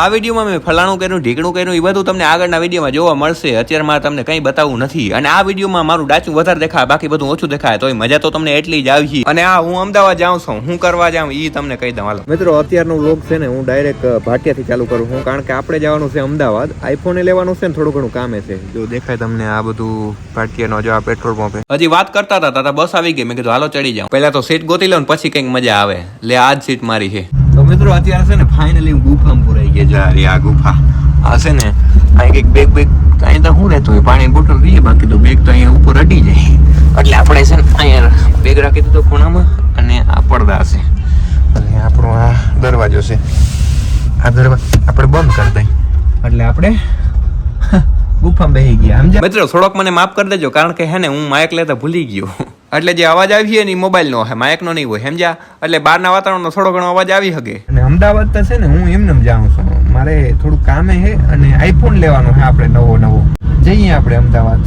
આ વિડીયોમાં મેં ફલાણું કર્યું ઢીકણું કર્યું એ બધું તમને આગળના વિડીયોમાં જોવા મળશે. અત્યારે મારે તમને કંઈ બતાવવું નથી. અને આ વિડીયોમાં મારું ડાચું વધારે દેખાય બાકી બધું ઓછું દેખાય તો મજા તો તમને એટલી જ આવી. અને આ હું અમદાવાદ જાઉં છું. હું કરવા જાઉં એ તમને કહી દઉં. હાલો. મિત્રો અત્યારનો વ્લોગ છે ને હું ડાયરેક્ટ ભાટિયાથી ચાલુ કરું છું. કારણ કે આપણે જવાનું છે અમદાવાદ. આઈફોન લેવાનું છે ને થોડું ઘણું કામે છે. જો દેખાય તમને આ બધું ભાટિયાનો જો આ પેટ્રોલ પંપ હજી વાત કરતા હતા તાતા બસ આવી ગઈ. મેં કીધું હાલો ચડી જાઉં. પહેલા તો સીટ ગોતી લઉં ને પછી કંઈક મજા આવે. લે આ જ સીટ મારી છે. મિત્રો અત્યારે છે ને ફાઇનલી ગુફામાં પુરાઈ ગયા. જા રે આ ગુફા. આ છે ને અહીં કંઈક બેગ બેગ અહીં તો શું રહેતું હોય? પાણી બોટલ રહીએ બાકી તો બેગ તો અહીંયા ઉપર અડી જાય. એટલે આપણે છે ને અહીંયા બેગ રાખી દીધો ખૂણામાં અને આ પડદા છે. અને આપણો આ દરવાજો છે. આ દરવાજો આપણે બંધ કરી દઈએ. એટલે આપણે ગુફામાં બેસી ગયા મિત્રો થોડોક મને માફ કરી દેજો કારણ કે હે ને હું માયક લેતા ભૂલી ગયો. એટલે જે અવાજ આવી ને એ મોબાઈલ નો હે માયક નો નહીં હોય, સમજ્યા? એટલે બહારના વાતાવરણનો થોડો ઘણો અવાજ આવી શકે. અને અમદાવાદ તો છે ને, હું એમને જાઉં છું. મારે થોડું કામે છે અને આઈફોન લેવાનો છે આપણે નવો નવો. જઈએ આપણે અમદાવાદ.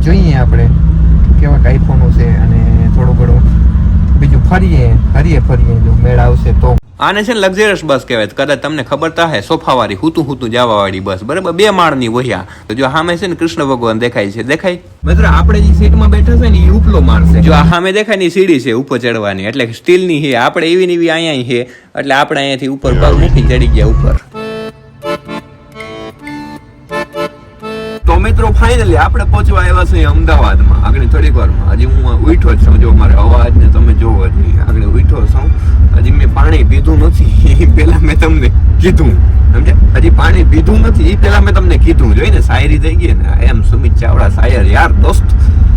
જોઈએ આપણે. કેવા આઈફોનો છે અને થોડું ઘણું. બીજું ફરીએ હરીએ ફરીએ. જો મેળ આવશે તો. આને છે ને લક્ઝરિયસ બસ કહેવાય. કદાચ તમને ખબર તો સોફા વાળી હુતું હુતું જવા વાળી બસ. બરાબર? બે માળની વહ્યા. તો જો સામે છે ને કૃષ્ણ ભગવાન દેખાય છે. દેખાય? મિત્રો આપણે જે સીટમાં બેઠા છે ને એ ઉપલો મારશે જો આ સામે દેખાય ને સીડી છે ઉપર ચડવાની. એટલે સ્ટીલની છે આપણે એવી ને એવી અહીંયા છે એટલે આપણે અહીંયાથી ઉપર પગ મૂકી ચડી ગયા ઉપર. મિત્રો ફાઇનલી આપણે પહોંચવા આવ્યા છીએ અમદાવાદમાં. આગળ થોડીક વારમાં. હજી હું ઉઠો છું. જો મારે અવાજ ને તમે જોવો હજી આગળ ઉઠો છું. હજી મેં પાણી પીધું નથી. એ પહેલાં મેં તમને કીધું. સમજ્યા? હજી પાણી પીધું નથી. એ પહેલાં મેં તમને કીધું. જોઈને શાયરી થઈ ગઈ ને. એમ સુમિત ચાવડા શાયર. યાર દોસ્ત,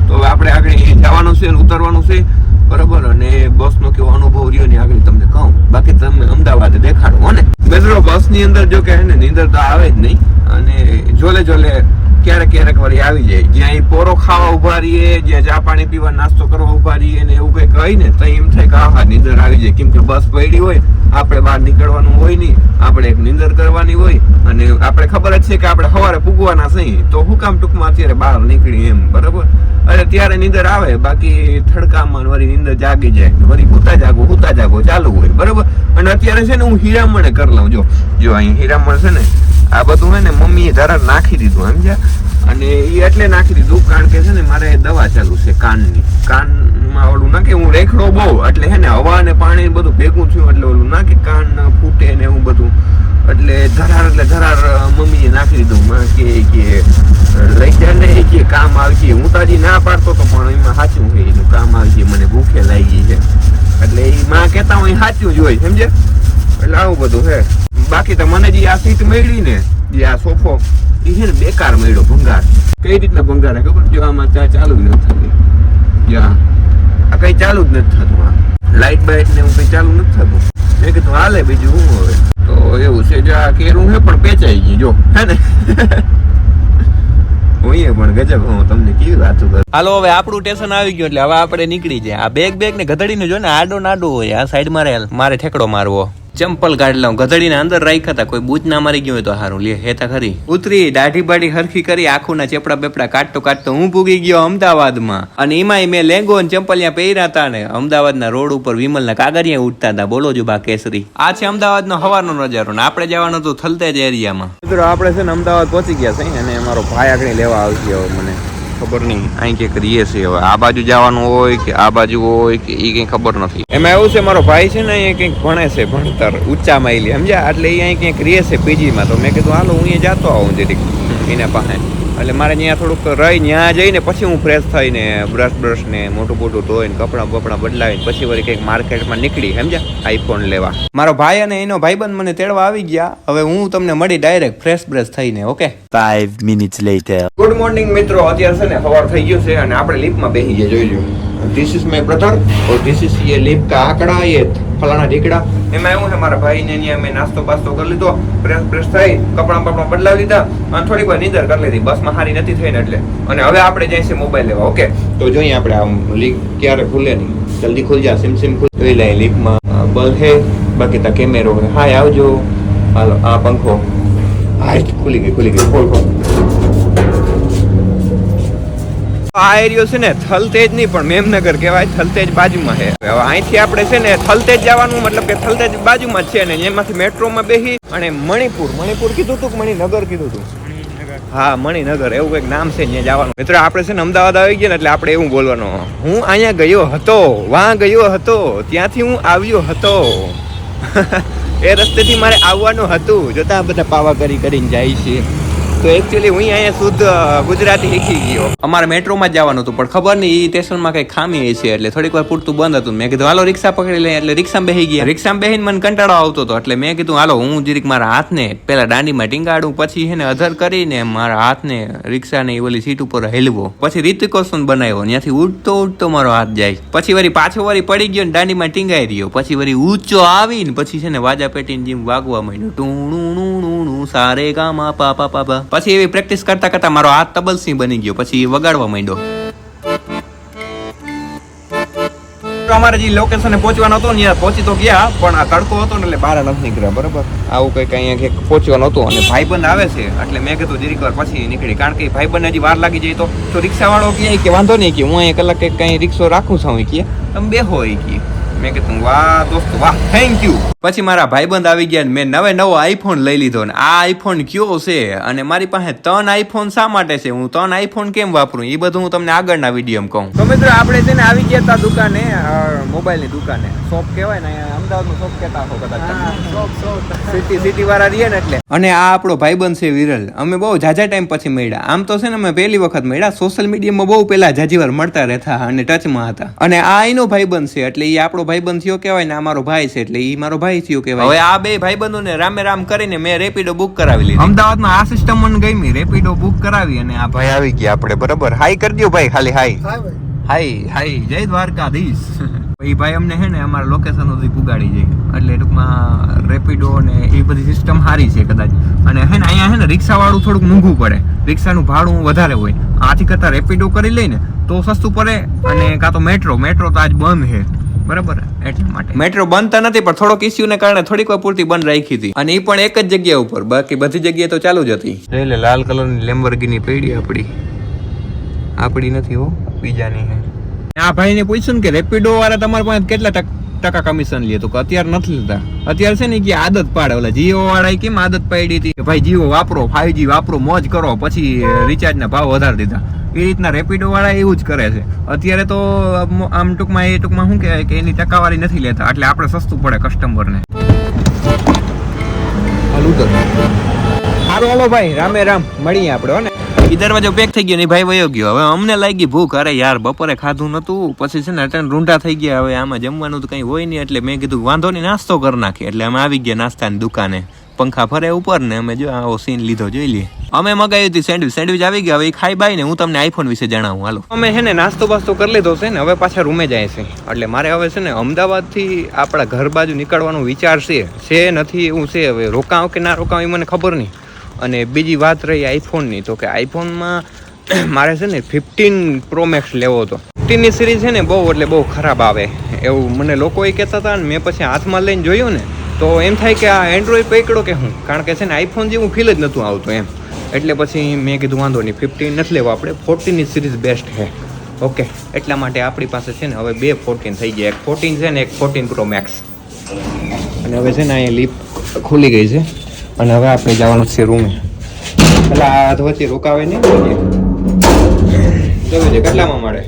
તો આપણે આગળ જવાનું છે ઉતરવાનું છે. બરાબર? અને બસનો કેવો અનુભવ રહ્યો ને આગળ તમને કહું. બાકી તમે અમદાવાદ દેખાડો ને. મિત્રો, બસની અંદર જો કે હે ને, નીંદર તો આવે જ નહીં. અને જોલે જોલે ક્યારેક ક્યારેક વળી આવી જાય. જ્યાં એ પોરો ખાવા ઊભા રહીએ, જ્યાં ચા પાણી પીવા નાસ્તો કરવા ઊભા રહીએ ને એવું કઈ કહી ને તો એમ થાય કે, આહા, નીંદર આવી જાય. કેમ કે બસ પડી હોય, આપણે બહાર નીકળવાનું હોય નહીં. આપણે એક નીંદર કરવાની હોય અને આપણે ખબર જ છે કે આપણે સવારે પૂગવાના છીએ તો હું કામ ટૂંકમાં અત્યારે બહાર નીકળી એમ, બરાબર? અરે ત્યારે નીંદર આવે, બાકી થડકામાં વળી નીંદર જાગી જાય. વળી હુતા જાગો હુતા જાગો, ચાલુ હોય, બરાબર? અને અત્યારે છે ને હું હીરામણે કરી લઉં, જો. જો અહીં હીરામણ છે ને, આ બધું હે ને મમ્મીએ ધરા નાખી દીધું, સમજ્યા? અને એ એટલે નાખી દીધું, કારણ કે છે ને મારે દવા ચાલુ છે કાનની. કાનમાં ઓલું નાખે, હું રેખડો બહુ, એટલે હે ને હવા અને પાણી બધું ભેગું થયું, એટલે ઓલું નાખે કાન ફૂટે ને એવું બધું. એટલે ધરાર એટલે ધરાર મમ્મીએ નાખી દીધું. કે કે, લઈ જા ને, કે કામ આવી હું તાજી ના પાડતો તો પણ એમાં સાચું છે, એનું કામ આવશે, મને ભૂખે લાગી છે. એટલે એ માં કહેતા હોય સાચું જ હોય સમજે એટલે આવું બધું છે. બાકી તો મને જે આ સીટ મળી ને, જે આ સોફો છે ને બેકાર મળ્યો ભંગાર. કઈ રીતના ભંગાર હે ખબર જો આમાં ચા ચાલુ જ નથી થતી. જો આ કઈ ચાલુ જ નથી થતું આ લાઇટ બાઇટ ને એવું કઈ ચાલુ નથી થતું. મેં કીધું, હાલે બીજું શું હવે? તો એવું છે, જો આ કેરું છે પણ પેચાઈ ગયું, જો. હે ને? હોઈએ પણ ગજબ હું તમને કેવી વાતો કરું. હાલો, હવે આપણું સ્ટેશન આવી ગયું એટલે હવે આપણે નીકળી જાય. આ બેગ બેગ ને ગધડીને જો ને આડો નાડો હોય, આ સાઈડ મારે મારે ઠેકડો મારવો. ચંપલ કાઢ લઉં ગધડીના અંદર રાખ્યા હતા. કોઈ બૂચ ના મારી ગયું હોય તો સારું લે, હેતા ખરી. ઉતરી, દાઢી બાઢી હરખી કરી આખું ના ચેપડા બેપડા કાઢતો કાઢતો હું પૂગી ગયો અમદાવાદમાં. અને એમાંય મેં લેંગો અને ચંપલિયા પહેર્યા હતા ને અમદાવાદના રોડ ઉપર વિમલના કાગરિયા ઉઠતા હતા બોલો બા કેસરી. આ છે અમદાવાદનો હવાનો નજારો ને આપણે જવાનું હતું થલતેજ એરિયામાં. મિત્રો, આપણે છે ને અમદાવાદ પહોંચી ગયા છે અને મારો ભાઈ આગળ લેવા આવી ગયો મને. ખબર નહીં. અહીં કંઈક રહીએ છે હવે. આ બાજુ જવાનું હોય કે આ બાજુ હોય કે એ કંઈ ખબર નથી. એમાં એવું છે, મારો ભાઈ છે ને અહીંયા કંઈક ભણે છે, ભણતર, ઊંચા માઇલી. સમજ્યા? એટલે એ અહીં ક્યાંક રહે છે પીજીમાં તો મેં કીધું, હાલો, હું અહીંયા જતો આવું. જરીક એના પાસે. એટલે મારે ત્યાં થોડુંક રહી ત્યાં જઈને પછી હું ફ્રેશ થઈને બ્રશ બ્રશ ને મોટું મોટું ધોઈને કપડાં બપડા બદલાવીને પછી વળી કંઈક માર્કેટમાં નીકળી સમજ્યા? આઈફોન લેવા. મારો ભાઈ અને એનો ભાઈબંધ મને તેડવા આવી ગયા. હવે હું તમને મળી ડાયરેક્ટ ફ્રેશ બ્રશ થઈને okay five minutes later good morning મિત્રો અત્યારે છે ને સવાર થઈ ગયું છે અને આપણે લિફ્ટમાં બેસી ગયા જોઈ લ્યો. This is my brother or this is યે લિફ્ટ કા આંકડા યે ફલાણા ઢીકડા એમાં એવું છે મારા ભાઈને અહીંયા મેં નાસ્તો પાસ્તો કરી લીધો ફ્રેશ ફ્રેશ થઈ કપડાં બપડા બદલાવી લીધા અને થોડીક વાર નીંદર કરી લીધી. બસમાં હારી નથી થઈ ને એટલે. અને હવે આપણે છીએ મોબાઈલ લેવા ઓકે? તો જોઈએ આપણે આમ લીક ક્યારે ખુલે નહીં. જલ્દી ખુલ જા સિમ સિમ ખુલ. જોઈ લઈએ લીફમાં બલ્બ હે બાકી તા કેમેરો હે. હાય આવજો. હાલો આ પંખો. હા ખુલી ગઈ ખુલી ગઈ. ખોલ ખોલ. આ એરિયો છે ને થલતેજ નહીં પણ, મેમનગર કહેવાય, થલતેજ બાજુમાં છે. હવે અહીંથી આપણે છે ને થલતેજ જવાનું, મતલબ કે થલતેજ બાજુમાં છે ને, એમાંથી મેટ્રોમાં બેસી અને મણિપુર મણિપુર કીધું તું કે મણિનગર કીધું તું? હા, મણિનગર, એવું કંઈક નામ છે ત્યાં જવાનું. મિત્રો, આપણે છે ને અમદાવાદ આવી ગયા ને, એટલે આપણે એવું બોલવાનું. હું અહીંયા ગયો હતો, વાં ગયો હતો, ત્યાંથી હું આવ્યો હતો. એ રસ્તેથી મારે આવવાનું હતું. જોતા બધા પાવા કરી કરીને જાય છે. તો એકચ્યુઅલી હું અહીંયા શુદ્ધ ગુજરાતી શીખી ગયો. અમારે મેટ્રોમાં જ જવાનું હતું, પણ ખબર નહીં એ સ્ટેશનમાં કંઈ ખામી છે, એટલે થોડીક વાર પૂરતું બંધ હતું. મેં કીધું, હાલો, રિક્ષા પકડી લઈએ. એટલે રિક્ષામાં બેસી ગયા. રિક્ષામાં બેસીને મને કંટાળો આવતો હતો, એટલે મેં કીધું, હાલો, હું જરીક મારા હાથને પહેલાં દાંડીમાં ટીંગાડું, પછી છે ને અધર કરીને મારા હાથને રિક્ષાને એ ઓલી સીટ ઉપર હેલવો. પછી રિતિકોશન બનાવ્યો ત્યાંથી ઉડતો ઉડતો મારો હાથ જાય. પછી વળી પાછો વળી પડી ગયો ને દાંડીમાં ટીંગાઈ રહ્યો. પછી વળી ઊંચો આવીને પછી છે ને વાજા પેટીને જેમ વાગવા માંડ્યું. ટુણું સારે ગામા પાપા પાપા પછી એવી પ્રેક્ટિસ કરતા કરતા મારો હાથ તબલસિંહ બની ગયો, પછી વગાડવા માંડ્યો. અમારે જે લોકેશને પહોંચવાનો હતો ને પહોંચી તો ગયા, પણ આ તડકો હતો ને એટલે બહાર નથી નીકળ્યા, બરાબર? આવું કંઈક અહીંયા કંઈક પહોંચવાનું હતું અને ભાઈબંધ આવે છે, એટલે મેં કીધું જરીક વાર પછી નીકળી, કારણ કે ભાઈબંધ હજી વાર લાગી જાય તો તો રિક્ષાવાળો કહે કે વાંધો નહીં કે હું અહીંયા કલાક કંઈક કંઈ રિક્ષો રાખું છું કે તમે બેહો એ કહે. મેં કીધું વાહ દોસ્ત વાહ થેન્ક યુ પછી મારા ભાઈબંધ આવી ગયા મેં નવે નવો આઈફોન લઈ લીધો ને આ આઈફોન કયો છે? અને મારી પાસે ત્રણ આઈફોન શા માટે છે? હું ત્રણ આઈફોન કેમ વાપરું? એ બધું હું તમને આગળના વિડીયોમાં કહું. તો મિત્રો આપણે છે ને આવી ગયા હતા દુકાને મોબાઈલની દુકાને. શોપ કહેવાય ને અમદાવાદનું શોપ કહેતા હો કદાચ સિટી સિટી વાળા રહીએ ને એટલે. અને આ આપણો ભાઈબંધ છે વિરલ. અમે બહુ જાજા ટાઈમ પછી મળ્યા. આમ તો છે ને અમે પહેલી વખત મળ્યા. સોશિયલ મીડિયામાં બહુ પહેલા જાજી વાર મળતા રહેતા અને ટચમાં હતા. અને આ એનો ભાઈબંધ છે એટલે એ આપણો ભાઈબંધ થયો કહેવાય ને આ મારો ભાઈ છે એટલે એ મારો ભાઈ થયો કહેવાય. હવે આ બે ભાઈબંધોને રામે રામ કરીને મેં રેપિડો બુક કરાવી લીધી. અમદાવાદમાં આ સિસ્ટમ મને ગમી. રેપિડો બુક કરાવી અને આ ભાઈ આવી ગયા આપણે બરાબર? હાઈ કરી દો ભાઈ ખાલી હાઈ હાઈ હાઈ જય દ્વારકાધીશ. એ ભાઈ અમને હે ને અમારા લોકેશન સુધી પુગાડી જાય એટલે ટૂંકમાં રેપિડો ને એ બધી સિસ્ટમ સારી છે કદાચ. અને હે ને અહીંયા હે ને રિક્ષા વાળું થોડુંક મોંઘું પડે. રિક્ષાનું ભાડું વધારે હોય. આથી કરતા રેપિડો કરી લઈને તો સસ્તું પડે અને કાં તો મેટ્રો મેટ્રો તો આજ બંધ છે. બરાબર? એટલા માટે. મેટ્રો બનતા નથી પણ થોડોક ઇસ્યુને કારણે થોડીક વાર પૂરતી બંધ રાખી હતી. અને એ પણ એક જ જગ્યા ઉપર. બાકી બધી જગ્યાએ તો ચાલુ જ હતી. એટલે લાલ કલરની લેમ્બોર્ગિની પડી આપડી. આપડી નથી હો બીજાની હે. આ ભાઈને પૂછ્યું ને કે રેપિડો વાળા તમારા પાસે કેટલા ટક- ટકા કમિશન લે તો અત્યારે નથી લેતા. અત્યારે છે ને કે આદત પાડે, ઓલા જીઓ વાળા કેમ આદત પાડી હતી? ભાઈ, જીઓ વાપરો ફાઈવ વાપરો, મોજ કરો, પછી રિચાર્જ ના ભાવ વધારી દીધા. એ રીતના રેપિડો વાળા એવું જ કરે છે. અત્યારે તો આમ ટૂંકમાં, એ ટૂંકમાં શું કહેવાય કે એની ટકાવારી નથી લેતા. એટલે આપણે સસ્તું પડે કસ્ટમરને સારું હાલો ભાઈ, રામે રામ, મળીએ આપણે, હો ને? ઈ દરવાજો પેક થઈ ગયો ને ભાઈ વયો ગયો. હવે અમને લાગી ભૂખ, અરે યાર, બપોરે ખાધું નતું. પછી છે ને અટેન રૂંઢા થઈ ગયા. હવે આમાં જમવાનું તો કંઈ હોય નહીં, એટલે મેં કીધું વાંધો નહીં, નાસ્તો કરી નાખીએ. એટલે અમે આવી ગયા નાસ્તાની દુકાને. પંખા ફરે ઉપર ને અમે જો આવો સીન લીધો, જોઈ લઈએ. અમે મગાવી હતી સેન્ડવિચ સેન્ડવિચ આવી ગયા હવે ખાઈ બાઈ ને હું તમને આઈફોન વિશે જણાવું. હાલો. અમે છે ને નાસ્તો બાસ્તો કરી લીધો છે ને, હવે પાછા રૂમે જાય છે. એટલે મારે હવે છે ને અમદાવાદથી આપણા ઘર બાજુ નીકળવાનો વિચાર છે. છે નથી, એવું છે, હવે રોકાવ કે ના રોકાવ એ મને ખબર નહીં. અને બીજી વાત રહી આઈફોનની, તો કે આઈફોનમાં મારે છે ને ફિફ્ટીન પ્રોમેક્સ લેવો હતો. ફિફ્ટીનની સિરીઝ છે ને બહુ, એટલે બહુ ખરાબ આવે, એવું મને લોકો એ કહેતા હતા ને મેં પછી હાથમાં લઈને જોયું ને, તો એમ થાય કે આ એન્ડ્રોઈડ પકડો કે હું? કારણ કે છે ને આઈફોન જેવું ફીલ જ નહોતું આવતું એમ. એટલે પછી મેં કીધું, વાંધો નહીં, ફિફ્ટીન નથી લેવો આપણે, ફોર્ટીનની સિરીઝ બેસ્ટ છે. ઓકે, એટલા માટે આપણી પાસે છે ને હવે બે ફોર્ટીન થઈ ગયા. એક ફોર્ટીન છે ને એક ફોર્ટીન પ્રો મેક્સ. અને હવે છે ને અહીંયા લીપ ખુલી ગઈ છે. અને હવે આપણે જવાનું છે રૂમે. એટલે આ વચ્ચે રોકાવે નહીં જોઈએ છે? કેટલામાં મળે?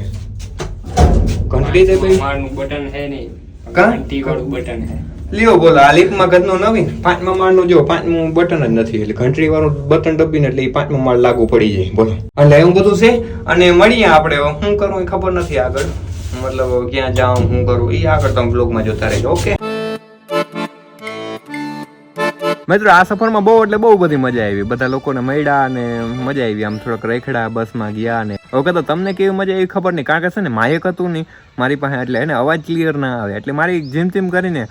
ઘંટડી છે ભાઈ માળનું બટન હે નહીં? ઘંટી વાળું બટન હે લ્યો બોલો આ લીપમાં ગદનો નવીન? પાંચમા માળનું જો પાંચમું બટન જ નથી એટલે ઘંટડી વાળું બટન દબીને એટલે એ પાંચમું માળ લાગુ પડી જાય. બોલો. એટલે એવું બધું છે? અને મળીએ આપણે શું કરવું એ ખબર નથી આગળ. મતલબ ક્યાં જાઉં શું કરું એ આગળ તમે બ્લોગમાં જોતા રહેજો ઓકે? મિત્રો આ સફરમાં બહુ, એટલે બહુ બધી મજા આવી. બધા લોકોને મળ્યા અને મજા આવી. આમ થોડોક રેખડા બસમાં ગયા અને ઓકે તો તમને કેવી મજા આવી ખબર નહીં. કારણ કે છે ને માયક હતું નહીં. મારી પાસે એટલે એને અવાજ ક્લિયર ના આવે. એટલે મારી જેમ તેમ કરીને,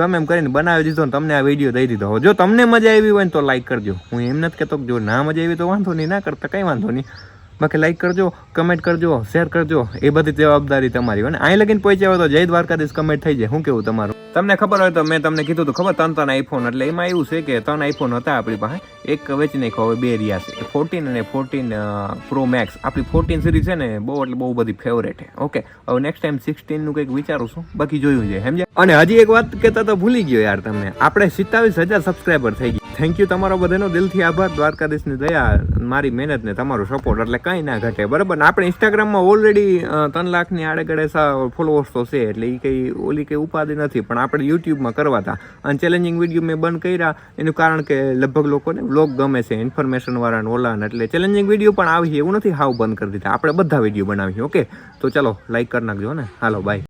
ગમે એમ કરીને બનાવી દીધો તમને આ વીડિયો દઈ દીધો. જો તમને મજા આવી હોય ને તો લાઈક કરજો. હું એમ નથી કહેતો જો ના મજા આવી તો વાંધો નહીં. ના કરતા કંઈ વાંધો નહીં. બાકી લાઈક કરજો કમેન્ટ કરજો શેર કરજો, એ બધી જવાબદારી તમારી હોય ને. અહીં લગીને પહોંચ્યા હોય તો જય દ્વારકાધીશ કમેન્ટ થઈ જાય. શું કેવું તમારું? તમને ખબર હોય તો મેં તમને કીધું હતું, ખબર? ત્રણ ત્રણ આઈફોન એટલે એમાં એવું છે કે ત્રણ આઈફોન હતા આપણી પાસે. એક વેચી નાખ્યો, હવે બે રહ્યા છે. ફોર્ટીન અને ફોર્ટીન પ્રો મેક્સ આપણી ફોર્ટીન સિરીઝ છે ને બહુ એટલે બહુ બધી ફેવરેટ છે. ઓકે હવે નેક્સ્ટ ટાઈમ સિક્સટીનનું કંઈક વિચારું છું. બાકી જોયું છે, સમજ્યા? અને હજી એક વાત કહેતા તો ભૂલી ગયો યાર તમને. આપણે સિત્તાવીસ હજાર સબસ્ક્રાઈબર થઈ ગઈ થેન્ક યુ તમારો બધાનો દિલથી આભાર. દ્વારકાધીશની દયા, મારી મહેનતને તમારો સપોર્ટ એટલે કંઈ ના ઘટે. બરાબર? આપણે ઇન્સ્ટાગ્રામમાં ઓલરેડી ત્રણ લાખની આડેગડે ફોલોવર્સ તો છે. એટલે એ કંઈ ઓલી કંઈ ઉપાધિ નથી. પણ આપણે યુટ્યુબમાં કરવા હતા અને ચેલેન્જિંગ વીડિયો મેં બંધ કર્યા. એનું કારણ કે લગભગ લોકોને વ્લોગ ગમે છે ઇન્ફોર્મેશન વાળાને ઓલાને. એટલે ચેલેન્જિંગ વીડિયો પણ આવી એવું નથી હાવ બંધ કરી દીધા. આપણે બધા વીડિયો બનાવીએ, ઓકે? તો ચલો લાઈક કરી નાખજો ને? હાલો બાય